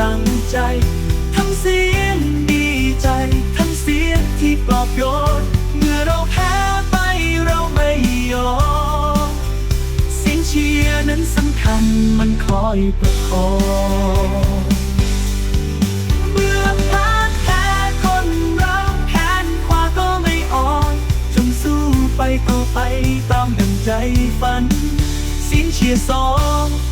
ลังใจ ทั้งเสียงดีใจ ทั้งเสียงที่ปลอบโยนเมื่อเราแพ้ไปเราไม่ยอมเสียงเชียร์นั้นสำคัญมันคอยประคองเมื่อพลาดแพ้คนเราแขนขวาก็ไม่อ่อนจงสู้ไปต่อไปตามดังใจฝันเสียงเชียร์สอง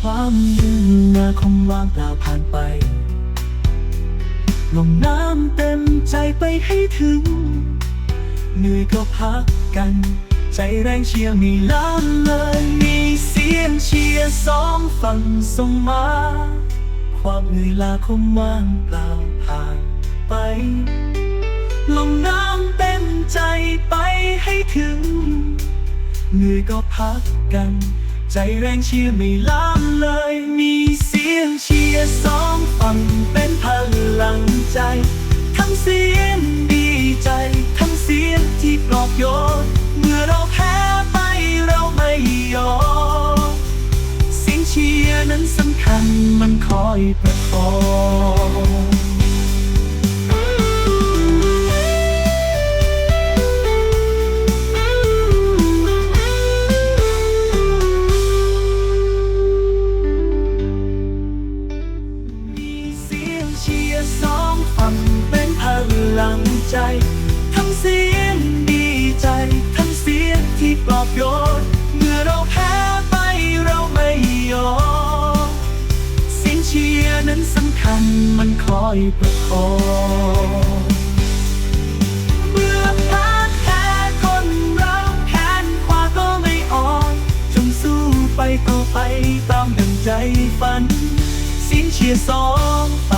ความยืนมาคงว่างเปล่าผ่านไป ลงน้ำเต็มใจไปให้ถึง เหนื่อยก็พักกัน ใจแรงเชียร์มีล้านเลย มีเสียงเชียร์สองฝั่งส่งมา ความเหนื่อยลาคงว่างเปล่าผ่านไป ลงน้ำเต็มใจไปให้ถึง เหนื่อยก็พักกัน ใจแรงเชียร์ไม่ล้ามเลย มีเสียงเชียร์สองฝั่งเป็นพลังใจ ทั้งเสียงดีใจ ทั้งเสียงที่ปลอบโยน เมื่อเราแพ้ไปเราไม่ยอมเสียงเชียร์นั้นสำคัญมันคอยประคอง องฝั่งเป็นพลังใจ ทั้งเสียงดีใจ ทั้งเสียงที่ปลอบโยนเมื่อเราแพ้ไปเราไม่ยอมเสียงเชียร์นั้นสำคัญมันคอยประคองเมื่อพลาดแพ้คนเราแขนขวาก็ไม่อ่อนจงสู้ไปต่อไปตามดังใจฝันสียงเชียร์สองฝั่ง